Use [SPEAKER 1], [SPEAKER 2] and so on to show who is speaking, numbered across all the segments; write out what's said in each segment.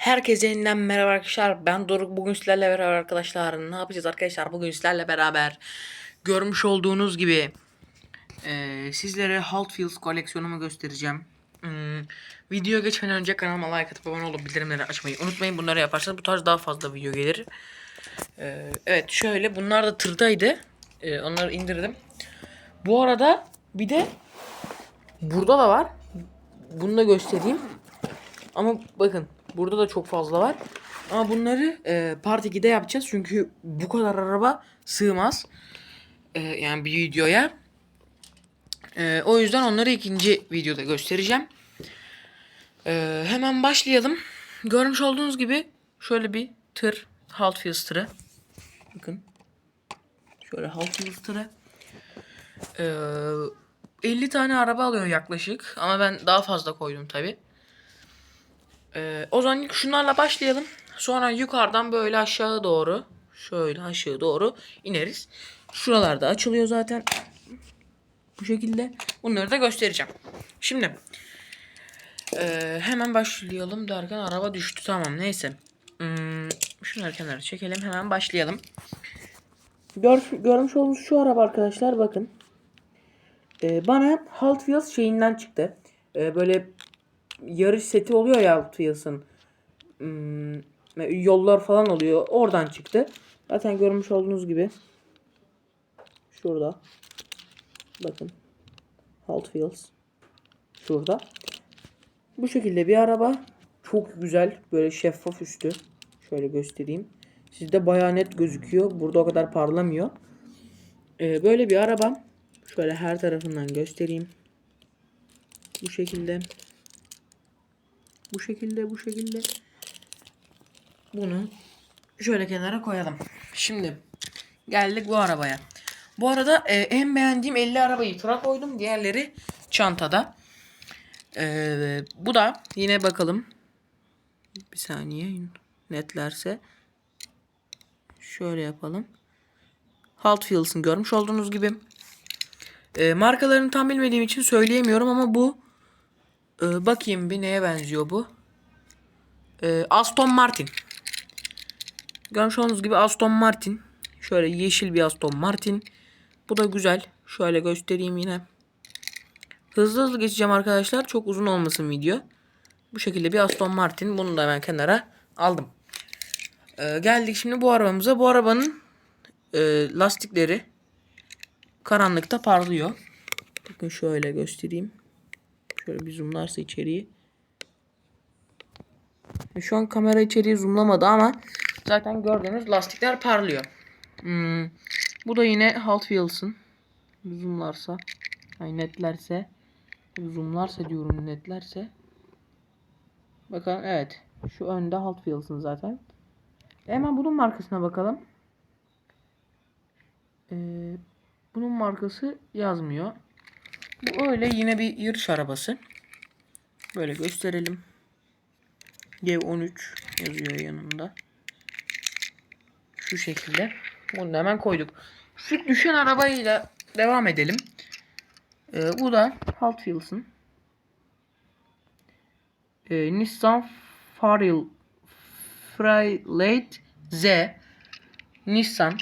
[SPEAKER 1] Herkese yeniden merhaba arkadaşlar. Ben Doruk. Bugün sizlerle beraber arkadaşlar. Ne yapacağız arkadaşlar? Bugün sizlerle beraber görmüş olduğunuz gibi eee, sizlere Wheels koleksiyonumu göstereceğim. Hmm, video geçmeden önce kanalıma like atıp abone olup bildirimleri açmayı unutmayın. Bunları yaparsanız bu tarz daha fazla video gelir. Eee, evet şöyle bunlar da tırdaydı. Eee, onları indirdim. Bu arada bir de burada da var. Bunu da göstereyim. Ama bakın burada da çok fazla var. Ama bunları e, Part 2'de yapacağız. Çünkü bu kadar araba sığmaz. E, yani bir videoya. E, o yüzden onları ikinci videoda göstereceğim. E, hemen başlayalım. Görmüş olduğunuz gibi şöyle bir tır. Wheels tırı. Bakın. Şöyle Wheels tırı. E, 50 tane araba alıyor yaklaşık. Ama ben daha fazla koydum tabi. Ee, o zaman şunlarla başlayalım. Sonra yukarıdan böyle aşağı doğru şöyle aşağı doğru ineriz. Şuralarda açılıyor zaten. Bu şekilde. Bunları da göstereceğim. Şimdi ee, hemen başlayalım derken araba düştü. Tamam neyse. Hmm, şunları kenara çekelim. Hemen başlayalım. Gör, görmüş olduğunuz şu araba arkadaşlar bakın. Ee, bana Hot Wheels şeyinden çıktı. Ee, böyle yarış seti oluyor ya Wheels'ın. Hmm, yollar falan oluyor. Oradan çıktı. Zaten görmüş olduğunuz gibi. Şurada. Bakın. Hot Wheels. Şurada. Bu şekilde bir araba. Çok güzel. Böyle şeffaf üstü. Şöyle göstereyim. Sizde bayağı net gözüküyor. Burada o kadar parlamıyor. Ee, böyle bir araba. Şöyle her tarafından göstereyim. Bu şekilde. Bu şekilde bu şekilde. Bunu şöyle kenara koyalım. Şimdi geldik bu arabaya. Bu arada e, en beğendiğim 50 arabayı tıra koydum. Diğerleri çantada. E, bu da yine bakalım. Bir saniye netlerse. Şöyle yapalım. Hot Wheels'ın görmüş olduğunuz gibi. E, markalarını tam bilmediğim için söyleyemiyorum ama bu ee, bakayım bir neye benziyor bu. Ee, Aston Martin. Görmüş olduğunuz gibi Aston Martin. Şöyle yeşil bir Aston Martin. Bu da güzel. Şöyle göstereyim yine. Hızlı hızlı geçeceğim arkadaşlar. Çok uzun olmasın video. Bu şekilde bir Aston Martin. Bunu da ben kenara aldım. Ee, geldik şimdi bu arabamıza. Bu arabanın e, lastikleri karanlıkta parlıyor. Bakın şöyle göstereyim. Şöyle bir zoomlarsa içeriği. Şu an kamera içeriği zoomlamadı ama zaten gördüğünüz lastikler parlıyor. Hmm. Bu da yine Hot Wheels'ın. Zoomlarsa. Ay netlerse. Zoomlarsa diyorum netlerse. Bakın evet. Şu önde Hot Wheels'ın zaten. Hemen bunun markasına bakalım. Ee, bunun markası yazmıyor. Bu öyle yine bir yarış arabası. Böyle gösterelim. G13 yazıyor yanında. Şu şekilde. Bunu hemen koyduk. Şu düşen arabayla devam edelim. Ee, bu da Hot Wheels'ın ee, Nissan Faril Freelate Z Nissan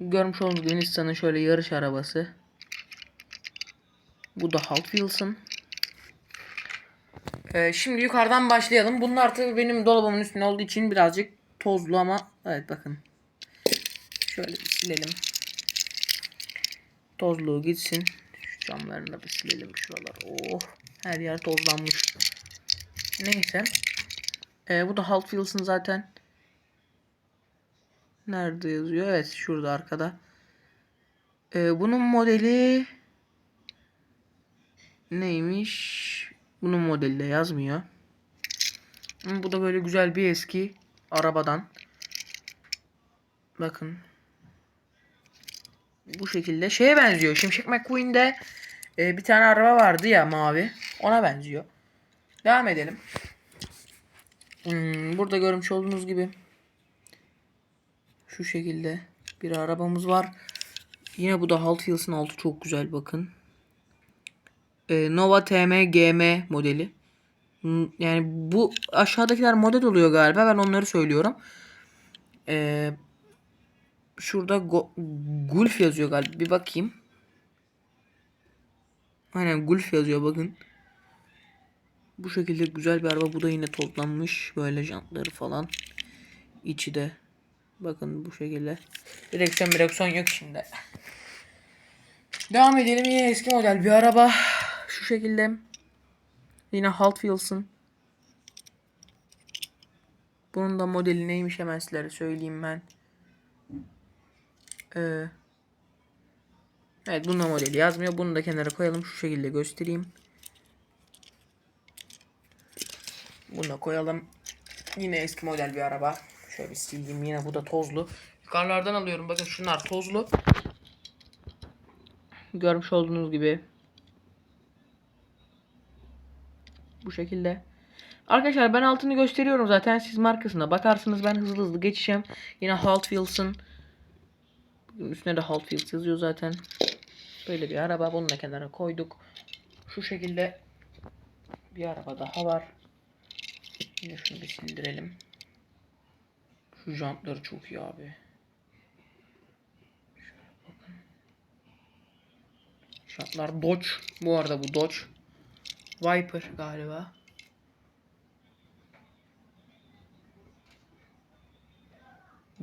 [SPEAKER 1] Görmüş olduğunuz gibi Nissan'ın şöyle yarış arabası. Bu da Hot Wheels'ın. Ee, şimdi yukarıdan başlayalım. Bunlar tabii benim dolabımın üstünde olduğu için birazcık tozlu ama evet bakın. Şöyle bir silelim. Tozluğu gitsin. Şu camlarını da bir silelim şuralar. Oh her yer tozlanmış. Neyse. Ee, bu da Hot Wheels'ın zaten. Nerede yazıyor? Evet şurada arkada. Ee, bunun modeli neymiş? Bunun modeli de yazmıyor. Bu da böyle güzel bir eski arabadan. Bakın. Bu şekilde şeye benziyor. Şimşek McQueen'de e, bir tane araba vardı ya mavi. Ona benziyor. Devam edelim. Hmm, burada görmüş olduğunuz gibi şu şekilde bir arabamız var. Yine bu da Hot Wheels'ın altı çok güzel bakın. Ee, Nova TM GM modeli. Yani bu aşağıdakiler model oluyor galiba. Ben onları söylüyorum. Ee, şurada Go- Gulf yazıyor galiba. Bir bakayım. Aynen Gulf yazıyor bakın. Bu şekilde güzel bir araba. Bu da yine toplanmış. Böyle jantları falan. İçi de. Bakın bu şekilde. Direksiyon direksiyon yok şimdi. Devam edelim. Yine eski model bir araba. Şu şekilde. Yine Hot Wheels'ın. Bunun da modeli neymiş hemen sizlere söyleyeyim ben. Ee, evet bunun da modeli yazmıyor. Bunu da kenara koyalım. Şu şekilde göstereyim. Bunu da koyalım. Yine eski model bir araba. Şöyle bir sileyim. Yine bu da tozlu. Yukarılardan alıyorum. Bakın şunlar tozlu. Görmüş olduğunuz gibi. Bu şekilde. Arkadaşlar ben altını gösteriyorum zaten. Siz markasına bakarsınız. Ben hızlı hızlı geçeceğim. Yine Hot Wheels'ın üstüne de Hot Wheels yazıyor zaten. Böyle bir araba. Bunu da kenara koyduk. Şu şekilde bir araba daha var. Yine şunu bir sildirelim. Şu jantları çok iyi abi. Şöyle bakın. Jantlar Dodge. Bu arada bu Dodge. Viper galiba.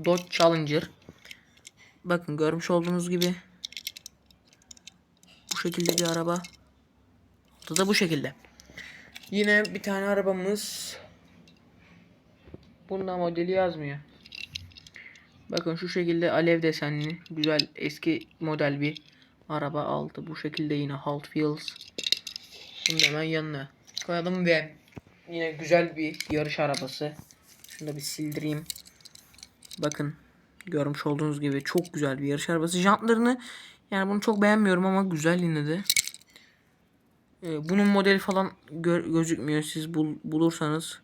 [SPEAKER 1] Dodge Challenger. Bakın görmüş olduğunuz gibi. Bu şekilde bir araba. Bu da bu şekilde. Yine bir tane arabamız. Bunda modeli yazmıyor. Bakın şu şekilde alev desenli güzel eski model bir araba aldı. Bu şekilde yine Hot Wheels. Bunu hemen yanına koyalım ve yine güzel bir yarış arabası. Şunu da bir sildireyim. Bakın görmüş olduğunuz gibi çok güzel bir yarış arabası. Jantlarını yani bunu çok beğenmiyorum ama güzel yine de. Ee, bunun modeli falan gö- gözükmüyor. Siz bul- bulursanız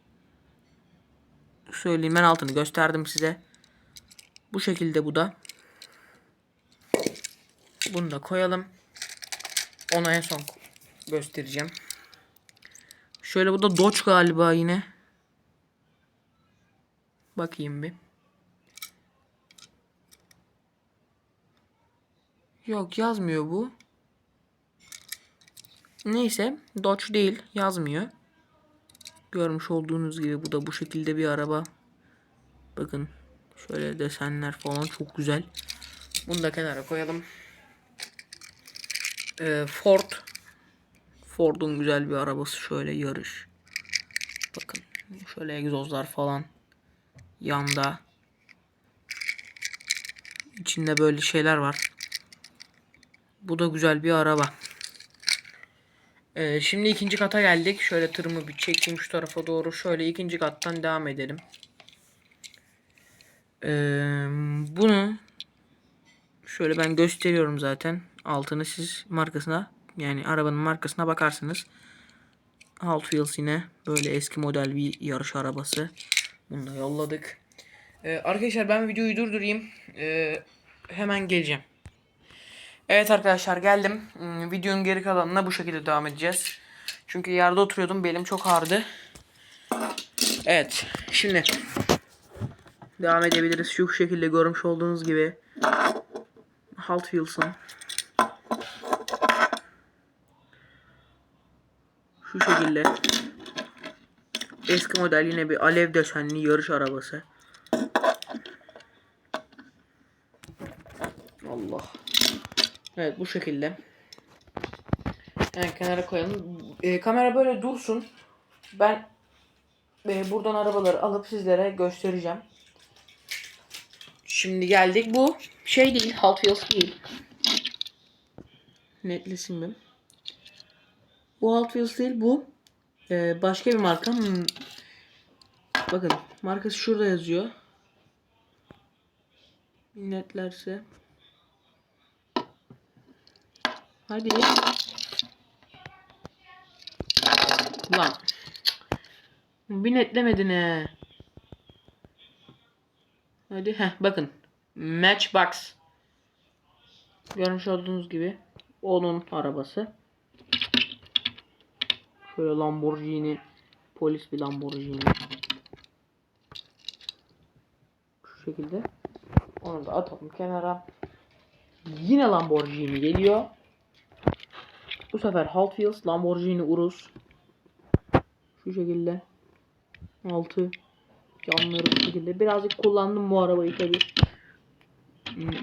[SPEAKER 1] söyleyeyim. Ben altını gösterdim size. Bu şekilde bu da. Bunu da koyalım. Onu en son göstereceğim. Şöyle bu da Dodge galiba yine. Bakayım bir. Yok yazmıyor bu. Neyse Dodge değil yazmıyor. Görmüş olduğunuz gibi bu da bu şekilde bir araba. Bakın şöyle desenler falan çok güzel. Bunu da kenara koyalım. Ee, Ford. Ford'un güzel bir arabası şöyle yarış. Bakın şöyle egzozlar falan. Yanda. İçinde böyle şeyler var. Bu da güzel bir araba. Ee, şimdi ikinci kata geldik. Şöyle tırımı bir çekeyim şu tarafa doğru. Şöyle ikinci kattan devam edelim. Ee, bunu şöyle ben gösteriyorum zaten. Altını siz markasına yani arabanın markasına bakarsınız. Hot Wheels yine böyle eski model bir yarış arabası. Bunu da yolladık. Ee, arkadaşlar ben videoyu durdurayım. Ee, hemen geleceğim. Evet arkadaşlar geldim. Hmm, Videonun geri kalanına bu şekilde devam edeceğiz. Çünkü yerde oturuyordum. Belim çok ağrıdı. Evet. Şimdi devam edebiliriz. Şu şekilde görmüş olduğunuz gibi Hot Wheels'ın şu şekilde eski model yine bir alev desenli yarış arabası. Allah. Evet bu şekilde. Yani kenara koyalım. Ee, kamera böyle dursun. Ben e, buradan arabaları alıp sizlere göstereceğim. Şimdi geldik. Bu şey değil. Hot Wheels değil. Netlesin mi? Bu Hot Wheels değil. Bu e, başka bir marka. Hmm. Bakın markası şurada yazıyor. Netlerse. Hadi. Lan. Bir netlemedin he. Hadi heh bakın. Matchbox. Görmüş olduğunuz gibi. Onun arabası. Şöyle Lamborghini polis bir Lamborghini. Şu şekilde. Onu da atalım kenara. Yine Lamborghini geliyor. Bu sefer Hot Wheels Lamborghini Urus. Şu şekilde. Altı. Camları bu şekilde. Birazcık kullandım bu arabayı tabi.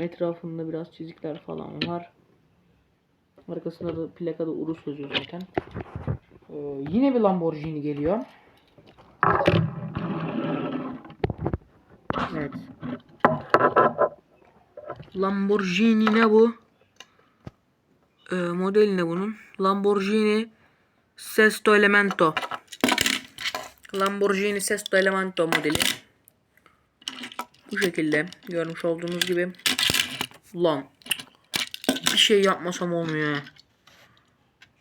[SPEAKER 1] Etrafında biraz çizikler falan var. Arkasında da plakada Urus yazıyor zaten. Ee, yine bir Lamborghini geliyor. Evet. Lamborghini ne bu? Ee, model ne bunun? Lamborghini Sesto Elemento. Lamborghini Sesto Elemento modeli. Bu şekilde görmüş olduğunuz gibi. Lan bir şey yapmasam olmuyor.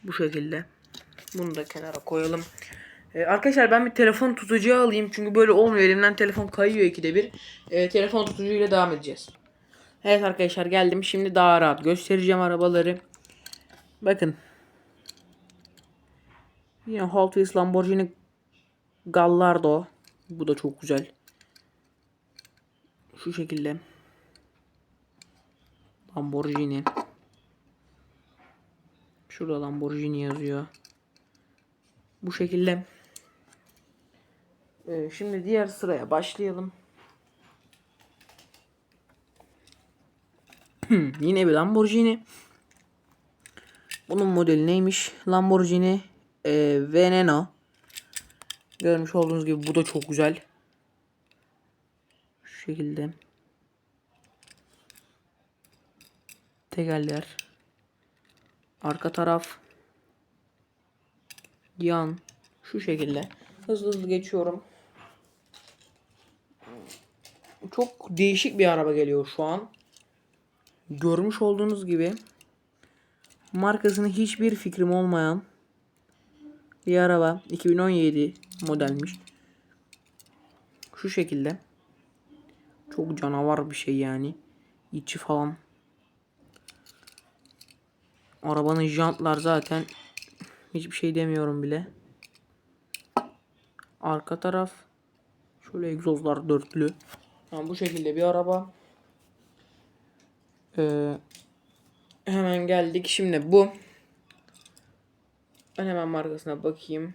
[SPEAKER 1] Bu şekilde. Bunu da kenara koyalım. Ee, arkadaşlar ben bir telefon tutucu alayım. Çünkü böyle olmuyor. Elimden telefon kayıyor ikide bir. Ee, telefon tutucuyla devam edeceğiz. Evet arkadaşlar geldim. Şimdi daha rahat göstereceğim arabaları. Bakın. Yine Hot Wheels Lamborghini Gallardo. Bu da çok güzel. Şu şekilde. Lamborghini. Şurada Lamborghini yazıyor. Bu şekilde. Ee, şimdi diğer sıraya başlayalım. Yine bir Lamborghini. Bunun modeli neymiş? Lamborghini e, Veneno. Görmüş olduğunuz gibi bu da çok güzel. Şu şekilde. Tekerler. Arka taraf. Yan. Şu şekilde. Hızlı hızlı geçiyorum. Çok değişik bir araba geliyor şu an. Görmüş olduğunuz gibi markasını hiçbir fikrim olmayan bir araba 2017 modelmiş. Şu şekilde. Çok canavar bir şey yani. İçi falan. Arabanın jantlar zaten hiçbir şey demiyorum bile. Arka taraf şöyle egzozlar dörtlü. Yani bu şekilde bir araba. Ee, hemen geldik. Şimdi bu. Ben hemen markasına bakayım.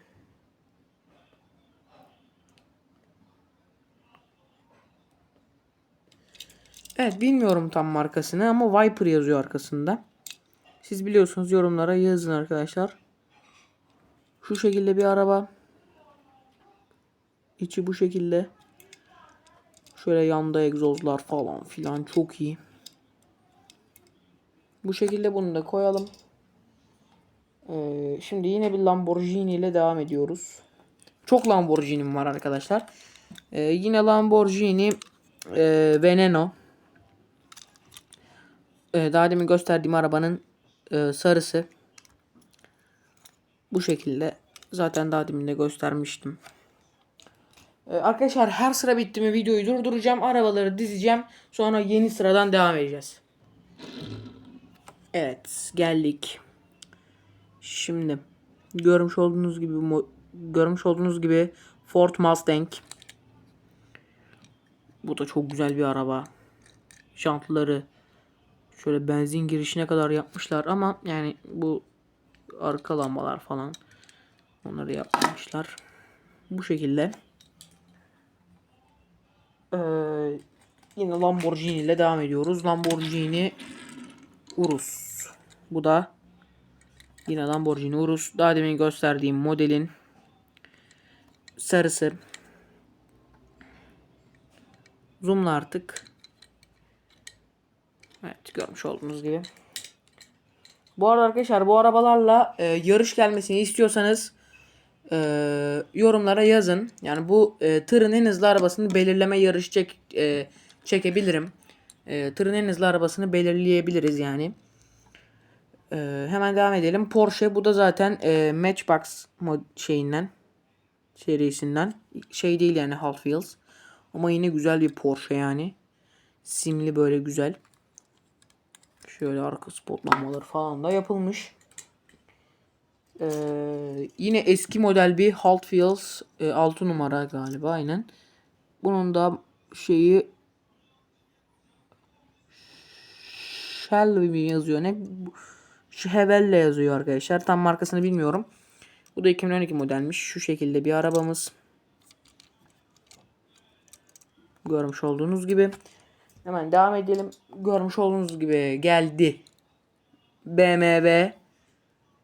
[SPEAKER 1] Evet bilmiyorum tam markasını ama Viper yazıyor arkasında. Siz biliyorsunuz yorumlara yazın arkadaşlar. Şu şekilde bir araba. İçi bu şekilde. Şöyle yanda egzozlar falan filan çok iyi. Bu şekilde bunu da koyalım. Ee, şimdi yine bir Lamborghini ile devam ediyoruz. Çok Lamborghini'm var arkadaşlar. Ee, yine Lamborghini e, Veneno. Ee, daha demin gösterdiğim arabanın e, sarısı. Bu şekilde. Zaten daha demin de göstermiştim. Ee, arkadaşlar her sıra bitti mi videoyu durduracağım. Arabaları dizeceğim. Sonra yeni sıradan devam edeceğiz. Evet geldik. Şimdi görmüş olduğunuz gibi görmüş olduğunuz gibi Ford Mustang. Bu da çok güzel bir araba. Jantları şöyle benzin girişine kadar yapmışlar ama yani bu arka lambalar falan onları yapmamışlar. Bu şekilde. Ee, yine Lamborghini ile devam ediyoruz. Lamborghini Urus. Bu da yine Lamborghini Urus. Daha demin gösterdiğim modelin sarısı. Zoomla artık. Evet görmüş olduğunuz gibi. Bu arada arkadaşlar bu arabalarla e, yarış gelmesini istiyorsanız e, yorumlara yazın. Yani bu e, tırın en hızlı arabasını belirleme yarışı çek, e, çekebilirim. E, tırın en hızlı arabasını belirleyebiliriz yani. E, hemen devam edelim. Porsche bu da zaten e, Matchbox şeyinden serisinden. Şey değil yani Hot Wheels. Ama yine güzel bir Porsche yani. Simli böyle güzel. Şöyle arka spot lambaları falan da yapılmış. Ee, yine eski model bir Hot Wheels e, 6 numara galiba aynen. Bunun da şeyi Shelby mi yazıyor ne? Chevelle yazıyor arkadaşlar. Tam markasını bilmiyorum. Bu da 2012 modelmiş. Şu şekilde bir arabamız. Görmüş olduğunuz gibi. Hemen devam edelim. Görmüş olduğunuz gibi geldi. BMW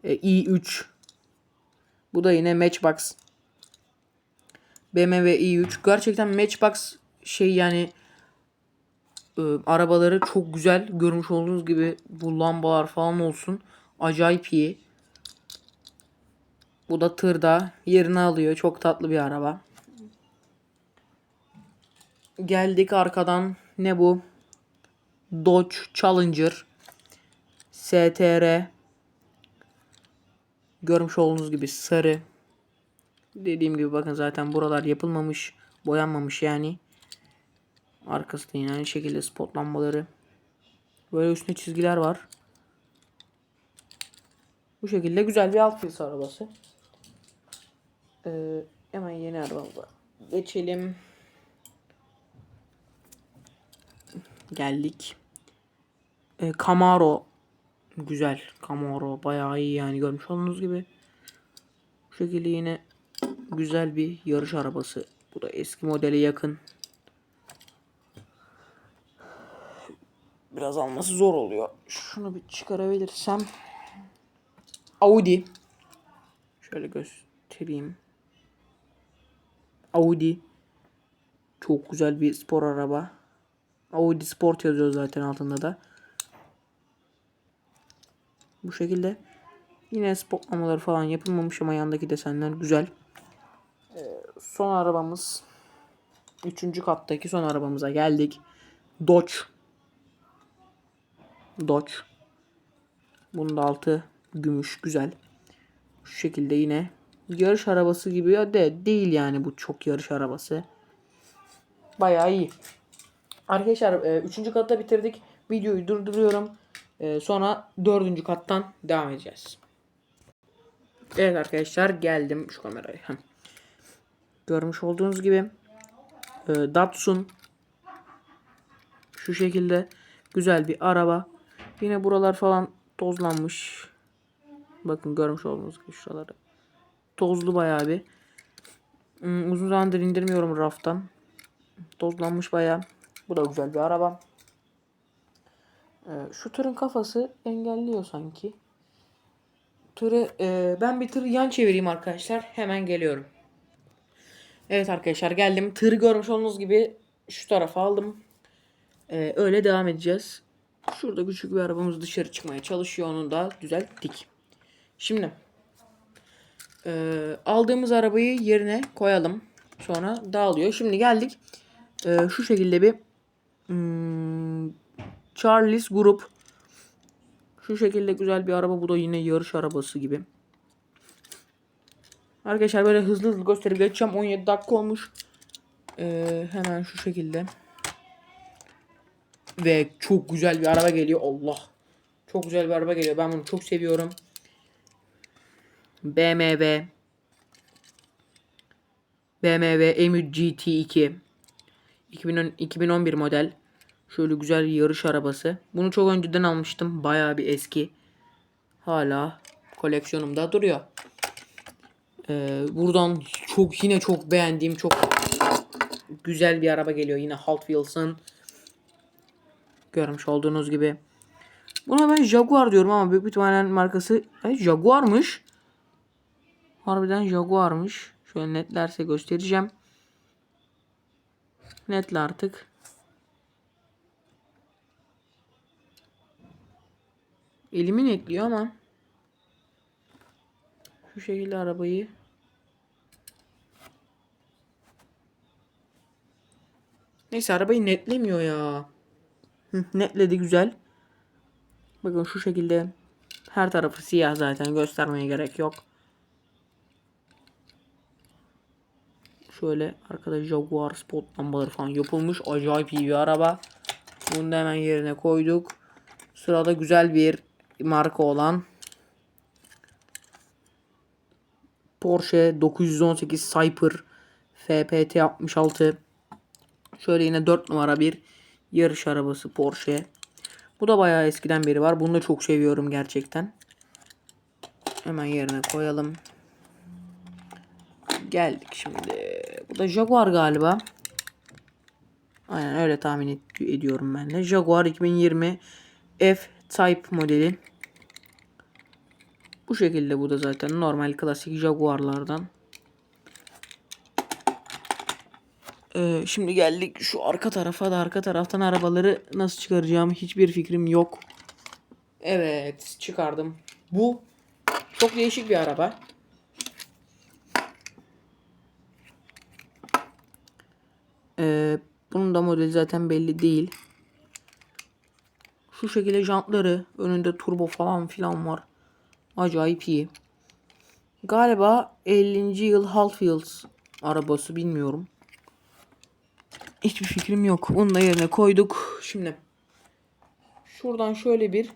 [SPEAKER 1] e, i3. Bu da yine Matchbox. BMW i3. Gerçekten Matchbox şey yani e, arabaları çok güzel. Görmüş olduğunuz gibi bu lambalar falan olsun. Acayip iyi. Bu da tırda yerini alıyor. Çok tatlı bir araba. Geldik arkadan. Ne bu? Dodge Challenger. STR. Görmüş olduğunuz gibi sarı. Dediğim gibi bakın zaten buralar yapılmamış. Boyanmamış yani. Arkası da yine aynı şekilde spot lambaları. Böyle üstüne çizgiler var. Bu şekilde güzel bir alt piyasa arabası. Ee, hemen yeni arabamıza geçelim. Geldik. Ee, Camaro. Güzel. Camaro bayağı iyi yani görmüş olduğunuz gibi. Bu şekilde yine güzel bir yarış arabası. Bu da eski modele yakın. Biraz alması zor oluyor. Şunu bir çıkarabilirsem. Audi. Şöyle göstereyim. Audi. Çok güzel bir spor araba. Audi Sport yazıyor zaten altında da. Bu şekilde. Yine spotlamaları falan yapılmamış ama yandaki desenler güzel. Ee, son arabamız. Üçüncü kattaki son arabamıza geldik. Dodge. Dodge. Bunun da altı gümüş. Güzel. Şu şekilde yine yarış arabası gibi ya de değil yani bu çok yarış arabası. Bayağı iyi. Arkadaşlar 3. katta bitirdik. Videoyu durduruyorum. E, sonra 4. kattan devam edeceğiz. Evet arkadaşlar geldim şu kamerayı. Görmüş olduğunuz gibi e, Datsun şu şekilde güzel bir araba. Yine buralar falan tozlanmış. Bakın görmüş olduğunuz gibi şuraları. Tozlu bayağı bir. Hmm, uzun zamandır indirmiyorum raftan. Tozlanmış bayağı. Bu da güzel bir araba. Ee, şu tırın kafası engelliyor sanki. Tırı e, ben bir tır yan çevireyim arkadaşlar. Hemen geliyorum. Evet arkadaşlar geldim. Tırı görmüş olduğunuz gibi şu tarafa aldım. Ee, öyle devam edeceğiz. Şurada küçük bir arabamız dışarı çıkmaya çalışıyor. Onu da düzelttik. Şimdi e, aldığımız arabayı yerine koyalım. Sonra dağılıyor. Şimdi geldik. E, şu şekilde bir hmm, Charles Grup. Şu şekilde güzel bir araba. Bu da yine yarış arabası gibi. Arkadaşlar böyle hızlı hızlı gösterip geçeceğim. 17 dakika olmuş. Ee, hemen şu şekilde. Ve çok güzel bir araba geliyor. Allah. Çok güzel bir araba geliyor. Ben bunu çok seviyorum. BMW. BMW M3 GT2. 2010, 2011 model. Şöyle güzel bir yarış arabası. Bunu çok önceden almıştım. Bayağı bir eski. Hala koleksiyonumda duruyor. Ee, buradan çok yine çok beğendiğim çok güzel bir araba geliyor. Yine Hot Wheels'ın görmüş olduğunuz gibi. Buna ben Jaguar diyorum ama büyük ihtimalle markası e, Jaguar'mış. Harbiden Jaguar'mış. Şöyle netlerse göstereceğim. Netle artık. Elimin netliyor ama şu şekilde arabayı Neyse arabayı netlemiyor ya. Netledi güzel. Bakın şu şekilde her tarafı siyah zaten göstermeye gerek yok. Şöyle arkada Jaguar spot lambaları falan yapılmış. Acayip iyi bir araba. Bunu da hemen yerine koyduk. Sırada güzel bir marka olan Porsche 918 Cyper FPT 66. Şöyle yine 4 numara bir yarış arabası Porsche. Bu da bayağı eskiden beri var. Bunu da çok seviyorum gerçekten. Hemen yerine koyalım. Geldik şimdi. Bu da Jaguar galiba. Aynen öyle tahmin ed- ediyorum ben de. Jaguar 2020 F-Type modeli. Bu şekilde bu da zaten normal klasik Jaguar'lardan. Ee, şimdi geldik şu arka tarafa da arka taraftan arabaları nasıl çıkaracağım hiçbir fikrim yok. Evet çıkardım. Bu çok değişik bir araba. Ee, bunun da modeli zaten belli değil. Şu şekilde jantları önünde turbo falan filan var. Acayip iyi. Galiba 50. yıl Wheels arabası bilmiyorum. Hiçbir fikrim yok. Bunu da yerine koyduk. Şimdi şuradan şöyle bir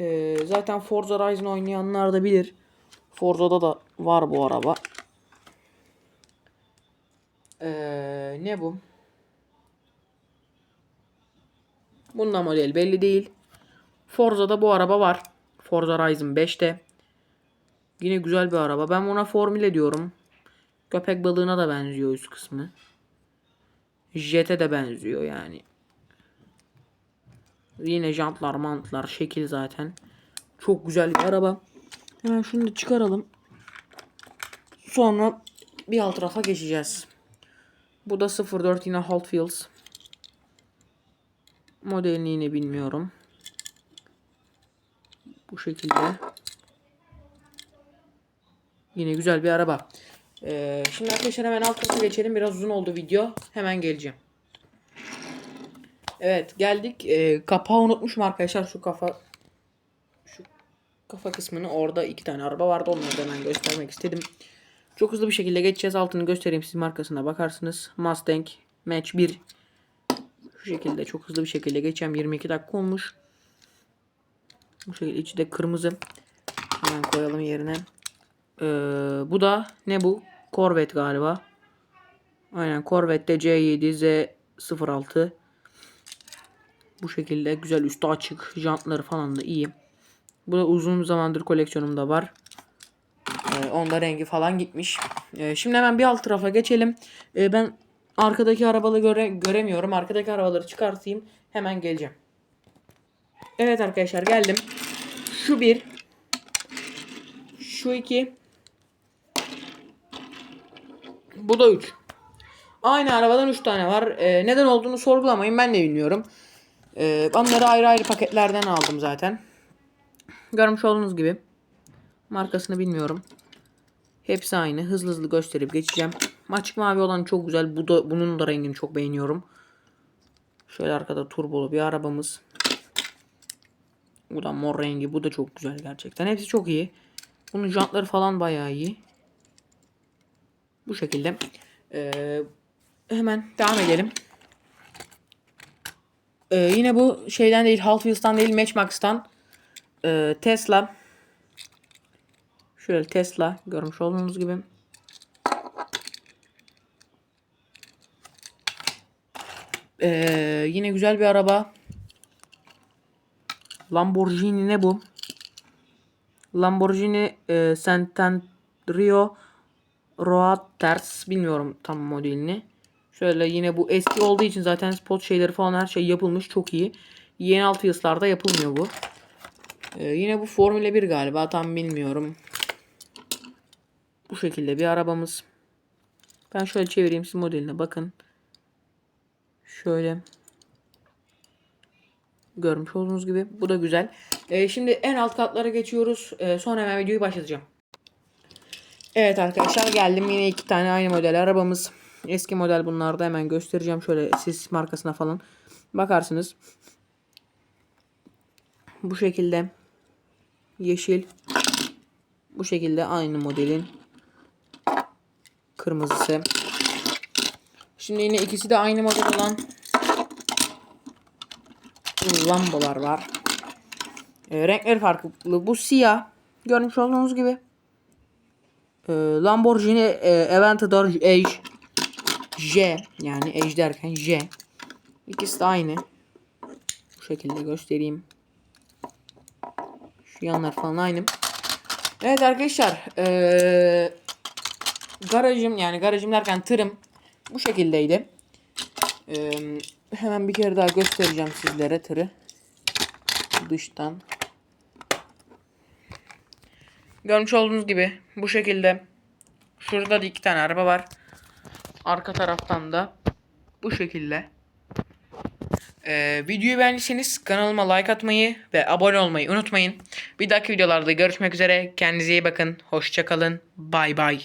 [SPEAKER 1] e, zaten Forza Horizon oynayanlar da bilir. Forza'da da var bu araba. E, ne bu? Bunun da model belli değil. Forza'da bu araba var. Forza Horizon 5'te. Yine güzel bir araba. Ben buna formüle diyorum. Köpek balığına da benziyor üst kısmı. Jet'e de benziyor yani. Yine jantlar, mantlar, şekil zaten. Çok güzel bir araba. Hemen şunu da çıkaralım. Sonra bir alt rafa geçeceğiz. Bu da 04 yine Hot Wheels. Modelini yine bilmiyorum. Bu şekilde. Yine güzel bir araba. Ee, şimdi arkadaşlar hemen alt kısmı geçelim. Biraz uzun oldu video. Hemen geleceğim. Evet geldik. Ee, kapağı unutmuşum arkadaşlar. Şu kafa şu kafa kısmını orada iki tane araba vardı. Onları da hemen göstermek istedim. Çok hızlı bir şekilde geçeceğiz. Altını göstereyim. Siz markasına bakarsınız. Mustang Match 1 şu şekilde çok hızlı bir şekilde geçeceğim. 22 dakika olmuş. Bu şekilde içi de kırmızı. Hemen koyalım yerine. Ee, bu da ne bu? Corvette galiba. Aynen Corvette C7 Z06. Bu şekilde güzel üstü açık. Jantları falan da iyi. Bu da uzun zamandır koleksiyonumda var. Ee, onda rengi falan gitmiş. Ee, şimdi hemen bir alt tarafa geçelim. Ee, ben arkadaki arabaları göre göremiyorum. Arkadaki arabaları çıkartayım. Hemen geleceğim. Evet arkadaşlar geldim. Şu bir. Şu iki. Bu da üç. Aynı arabadan üç tane var. Ee, neden olduğunu sorgulamayın. Ben de bilmiyorum. Ee, onları ayrı ayrı paketlerden aldım zaten. Görmüş olduğunuz gibi. Markasını bilmiyorum. Hepsi aynı. Hızlı hızlı gösterip geçeceğim. Açık mavi olan çok güzel. Bu da, bunun da rengini çok beğeniyorum. Şöyle arkada turbolu bir arabamız. Bu da mor rengi. Bu da çok güzel gerçekten. Hepsi çok iyi. Bunun jantları falan bayağı iyi. Bu şekilde. Ee, hemen devam edelim. Ee, yine bu şeyden değil. Hot Wheels'tan değil. Matchbox'tan. Ee, Tesla. Şöyle Tesla. Görmüş olduğunuz gibi. Ee, yine güzel bir araba. Lamborghini ne bu? Lamborghini e, Centenario Roadsters bilmiyorum tam modelini. Şöyle yine bu eski olduğu için zaten spot şeyleri falan her şey yapılmış çok iyi. Yeni alt yıllarda yapılmıyor bu. Ee, yine bu Formula 1 galiba tam bilmiyorum. Bu şekilde bir arabamız. Ben şöyle çevireyim siz modeline bakın. Şöyle. Görmüş olduğunuz gibi. Bu da güzel. Ee, şimdi en alt katlara geçiyoruz. Ee, sonra hemen videoyu başlatacağım. Evet arkadaşlar geldim. Yine iki tane aynı model arabamız. Eski model bunlarda hemen göstereceğim. Şöyle siz markasına falan bakarsınız. Bu şekilde yeşil. Bu şekilde aynı modelin kırmızısı. Şimdi yine ikisi de aynı model olan lambalar var. E, renkleri farklı. Bu siyah. Görmüş olduğunuz gibi. Ee, Lamborghini e, Aventador Age J yani Age derken J. İkisi de aynı. Bu şekilde göstereyim. Şu yanlar falan aynı. Evet arkadaşlar. Ee, garajım yani garajım derken tırım bu şekildeydi. Ee, hemen bir kere daha göstereceğim sizlere tırı. Dıştan. Görmüş olduğunuz gibi bu şekilde. Şurada da iki tane araba var. Arka taraftan da bu şekilde. Ee, videoyu beğendiyseniz kanalıma like atmayı ve abone olmayı unutmayın. Bir dahaki videolarda görüşmek üzere. Kendinize iyi bakın. Hoşçakalın. Bay bay.